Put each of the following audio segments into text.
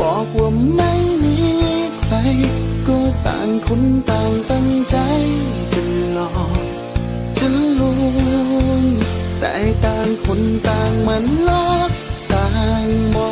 บอกว่าไม่มีใคร ก็ต่างคนต่างตั้งใจจะหลอกจะลวงแต่ต่างคนต่างมันลอกต่างบอก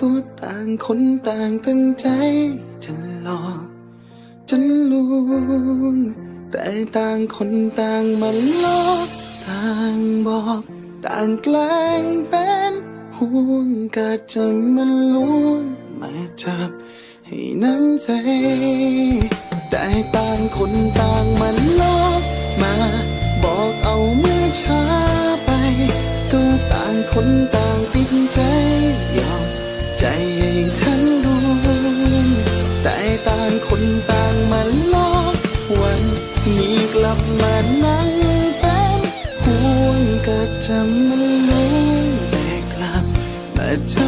ก็ต่างคนต่างตั้งใจจะหลอกจะลวง แต่ต่างคนต่างมันลอกต่างบอก ต่างแกล้งเป็นห่วงก็จะมันลวงมาจับให้น้ำใจ แต่ต่างคนต่างมันลอก มันลวงแต่กลับมาเจอ